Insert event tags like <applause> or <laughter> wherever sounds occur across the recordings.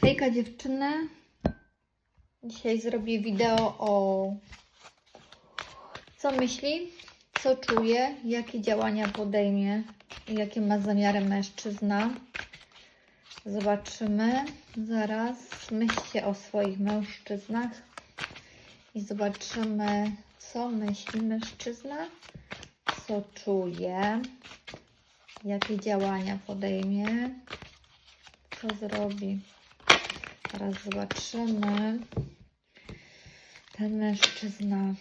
Hejka dziewczyny. Dzisiaj zrobię wideo o co myśli, co czuje, jakie działania podejmie i jakie ma zamiary mężczyzna. Zobaczymy zaraz. Myślcie o swoich mężczyznach i zobaczymy, co myśli mężczyzna, co czuje, jakie działania podejmie, co zrobi. Teraz zobaczymy. Ten mężczyzna.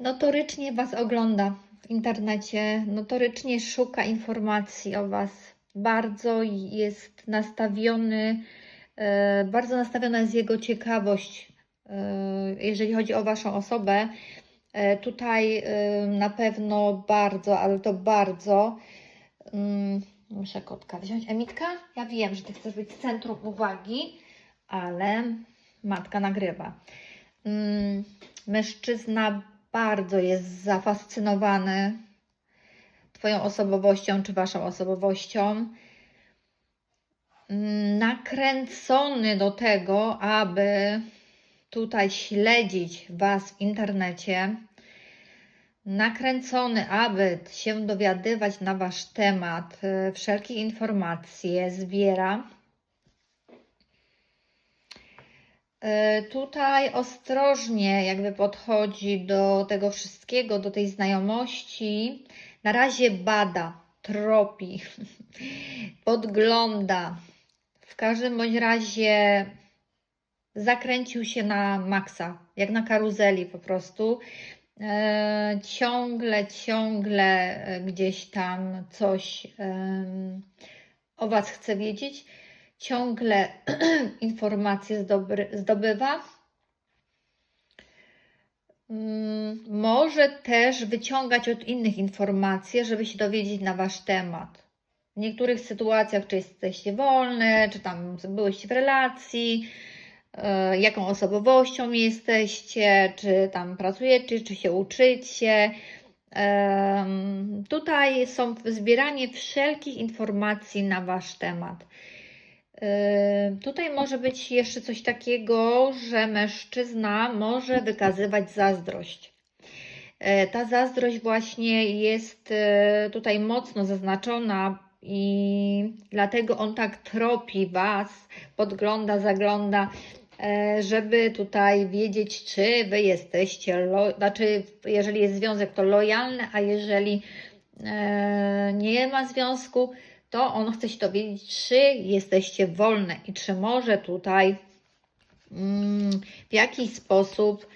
Notorycznie Was ogląda w internecie, notorycznie szuka informacji o Was. Bardzo jest nastawiony, e, bardzo nastawiona jest jego ciekawość, e, jeżeli chodzi o Waszą osobę. E, Tutaj na pewno bardzo, ale to bardzo. Muszę kotka wziąć. Emitka, ja wiem, że Ty chcesz być centrum uwagi, ale matka nagrywa. Mm, Mężczyzna bardzo jest zafascynowany Twoją osobowością czy Waszą osobowością. Mm, Nakręcony do tego, aby tutaj śledzić Was w internecie. Nakręcony, aby się dowiadywać na Wasz temat, y, wszelkie informacje zbiera. Y, Tutaj ostrożnie jakby podchodzi do tego wszystkiego, do tej znajomości. Na razie bada, tropi, <laughs> podgląda. W każdym bądź razie zakręcił się na maksa, jak na karuzeli po prostu. E, ciągle, ciągle e, gdzieś tam coś o Was chce wiedzieć ciągle <clears throat> informacje zdobywa. Mm, Może też wyciągać od innych informacje, żeby się dowiedzieć na Wasz temat. W niektórych sytuacjach, czy jesteście wolne, czy tam byłyście w relacji, jaką osobowością jesteście, czy tam pracujecie, czy się uczycie. Tutaj są zbieranie wszelkich informacji na Wasz temat. Yy, Tutaj może być jeszcze coś takiego, że mężczyzna może wykazywać zazdrość. Yy, Ta zazdrość właśnie jest tutaj mocno zaznaczona i dlatego on tak tropi Was, podgląda, zagląda, żeby tutaj wiedzieć, czy Wy jesteście, lo- znaczy jeżeli jest związek, to lojalny, a jeżeli yy, nie ma związku, to on chce się dowiedzieć, czy jesteście wolne i czy może tutaj mm, w jakiś sposób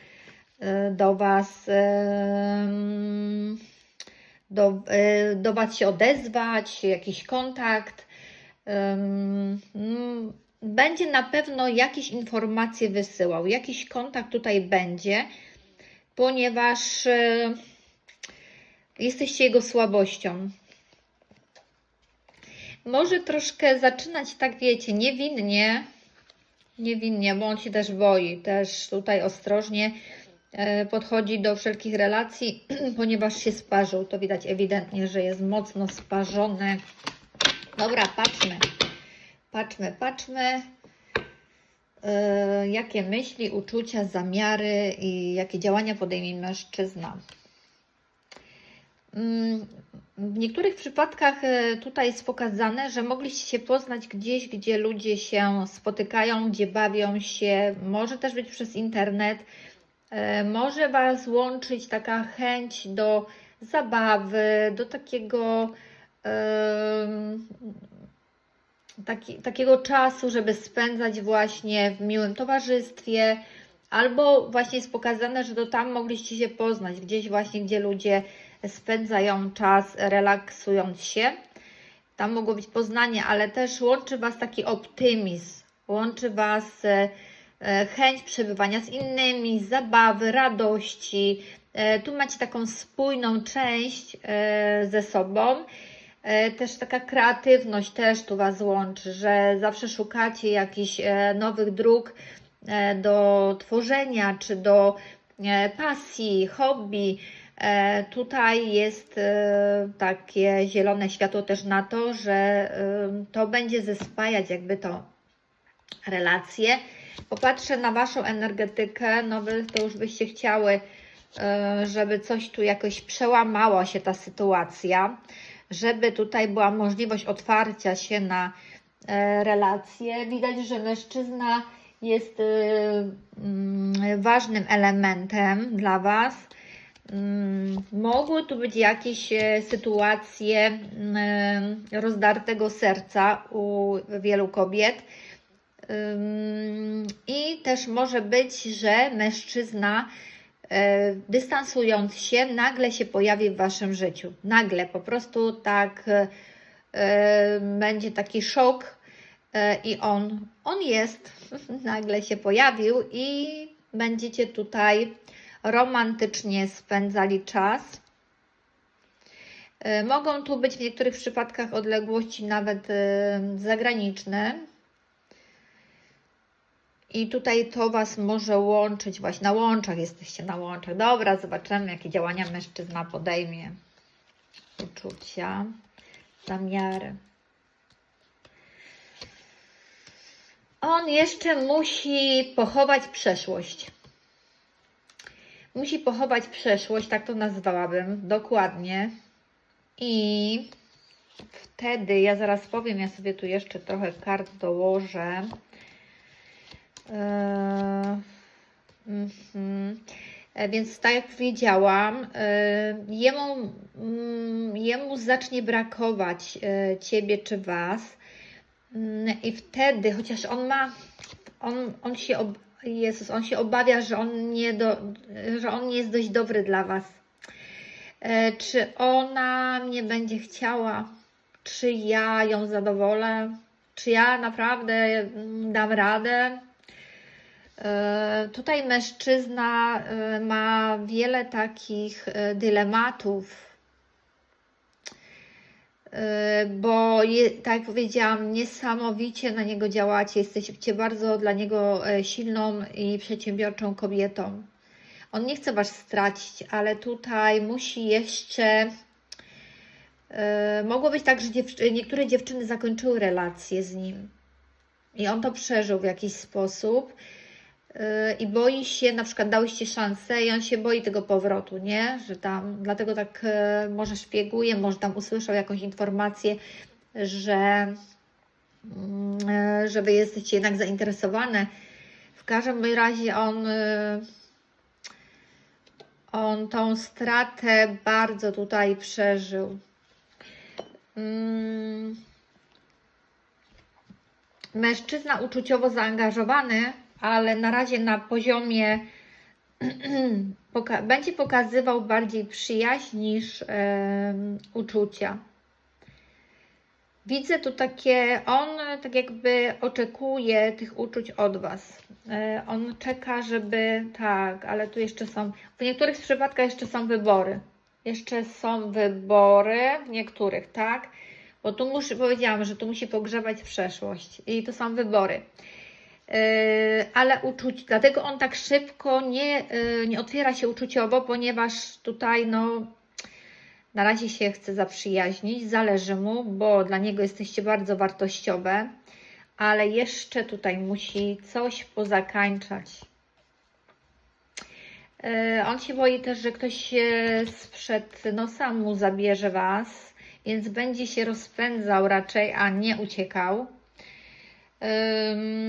e, do Was em, do, e, do Was się odezwać, jakiś kontakt. Mm, Będzie na pewno jakieś informacje wysyłał, jakiś kontakt tutaj będzie, ponieważ e, jesteście jego słabością może troszkę zaczynać, tak wiecie, niewinnie, niewinnie, bo on się też boi, też tutaj ostrożnie e, podchodzi do wszelkich relacji, <clears throat> ponieważ się sparzył. To widać ewidentnie, że jest mocno sparzony. Dobra, patrzmy, patrzmy, patrzmy. E, Jakie myśli, uczucia, zamiary i jakie działania podejmie mężczyzna. Mm, W niektórych przypadkach e, tutaj jest pokazane, że mogliście się poznać gdzieś, gdzie ludzie się spotykają, gdzie bawią się, może też być przez internet. E, Może Was łączyć taka chęć do zabawy, do takiego taki, takiego czasu, żeby spędzać właśnie w miłym towarzystwie, albo właśnie jest pokazane, że to tam mogliście się poznać, gdzieś właśnie, gdzie ludzie spędzają czas relaksując się. Tam mogło być poznanie, ale też łączy Was taki optymizm, łączy Was e, e, chęć przebywania z innymi, zabawy, radości. E, Tu macie taką spójną część ze sobą. E, Też taka kreatywność też tu Was łączy, że zawsze szukacie jakichś e, nowych dróg e, do tworzenia, czy do pasji, hobby. Tutaj jest takie zielone światło też na to, że to będzie zespajać jakby to relacje. Popatrzę na Waszą energetykę, no Wy to już byście chciały, żeby coś tu jakoś przełamała się ta sytuacja, żeby tutaj była możliwość otwarcia się na e, relacje. Widać, że mężczyzna jest e, mm, ważnym elementem dla Was. Mm, Mogły tu być jakieś e, sytuacje mm, rozdartego serca u wielu kobiet. I też może być, że mężczyzna dystansując się, nagle się pojawi w waszym życiu. Nagle, po prostu tak e, e, będzie taki szok e, i on, on jest, <laughs> nagle się pojawił i będziecie tutaj romantycznie spędzali czas. E, Mogą tu być w niektórych przypadkach odległości nawet e, zagraniczne, i tutaj to Was może łączyć, właśnie na łączach jesteście na łączach. Dobra, zobaczymy, jakie działania mężczyzna podejmie. Uczucia, zamiary. On jeszcze musi pochować przeszłość. Musi pochować przeszłość, tak to nazwałabym, dokładnie. I wtedy, ja zaraz powiem, ja sobie tu jeszcze trochę kart dołożę. Eee, mhm. E, Więc tak jak powiedziałam, e, jemu, mm, jemu zacznie brakować e, ciebie czy was. Mm, I wtedy, chociaż on ma, on, on się, ob, Jezus, on się obawia, że on, nie do, że on nie jest dość dobry dla was. Czy ona mnie będzie chciała? Czy ja ją zadowolę? Czy ja naprawdę mm, dam radę? E, Tutaj mężczyzna e, ma wiele takich e, dylematów, bo tak jak powiedziałam, niesamowicie na niego działacie. Jesteście bardzo dla niego silną i przedsiębiorczą kobietą. On nie chce Was stracić, ale tutaj musi jeszcze. Mogło być tak, że niektóre dziewczyny zakończyły relacje z nim i on to przeżył w jakiś sposób i boi się, na przykład dałyście szansę i on się boi tego powrotu, nie? Że tam, dlatego tak e, może szpieguje, może tam usłyszał jakąś informację, że mm, e, że wy jesteście jednak zainteresowane. W każdym razie on e, on tą stratę bardzo tutaj przeżył. Mm. Mężczyzna uczuciowo zaangażowany, ale na razie na poziomie <clears throat> poka- będzie pokazywał bardziej przyjaźń niż em, uczucia. Widzę tu takie, on tak jakby oczekuje tych uczuć od Was. E, On czeka, żeby, tak, ale tu jeszcze są, w niektórych przypadkach jeszcze są wybory. Jeszcze są wybory, w niektórych, tak? Bo tu muszę, powiedziałam, że tu musi pogrzebać przeszłość i to są wybory. Yy, ale uczuć, dlatego on tak szybko nie, yy, nie otwiera się uczuciowo, ponieważ tutaj no, na razie się chce zaprzyjaźnić, zależy mu, bo dla niego jesteście bardzo wartościowe, ale jeszcze tutaj musi coś pozakańczać. Yy, On się boi też, że ktoś sprzed nosa mu zabierze Was, więc będzie się rozpędzał raczej, a nie uciekał.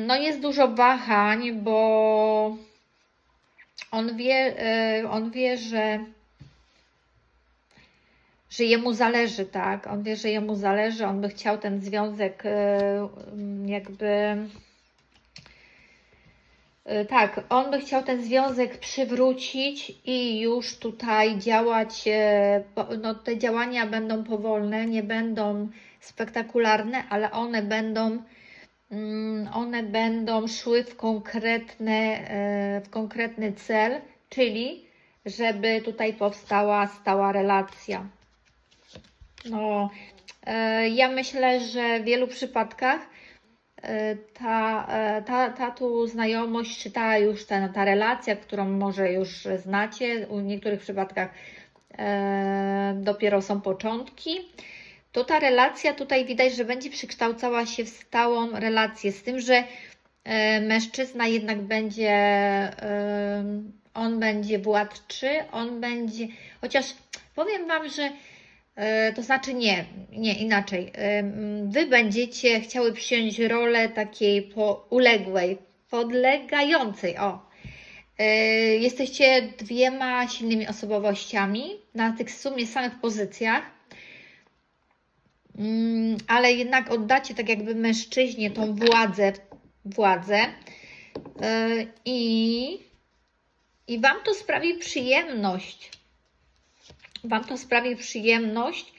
No jest dużo wahań, bo on wie, y, on wie, że, że jemu zależy, tak? On wie, że jemu zależy, on by chciał ten związek y, ym, jakby. y, Tak, on by chciał ten związek przywrócić i już tutaj działać. No, te działania będą powolne, nie będą spektakularne, ale one będą Mm, one będą szły w konkretne, e, w konkretny cel, czyli żeby tutaj powstała stała relacja. No, e, ja myślę, że w wielu przypadkach e, ta, ta, ta tu znajomość, czy ta już ta, ta relacja, którą może już znacie, w niektórych przypadkach dopiero są początki, to ta relacja tutaj widać, że będzie przekształcała się w stałą relację, z tym, że e, mężczyzna jednak będzie, e, on będzie władczy, on będzie, chociaż powiem Wam, że e, to znaczy nie, nie, inaczej. Wy będziecie chciały przyjąć rolę takiej po, uległej, podlegającej, o. Jesteście dwiema silnymi osobowościami na tych sumie samych pozycjach, ale jednak oddacie tak jakby mężczyźnie tą władzę, władzę e, i, i Wam to sprawi przyjemność. Wam to sprawi przyjemność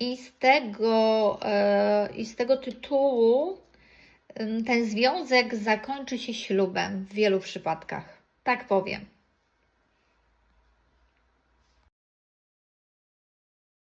i z tego, e, i z tego tytułu em, ten związek zakończy się ślubem w wielu przypadkach. Tak powiem.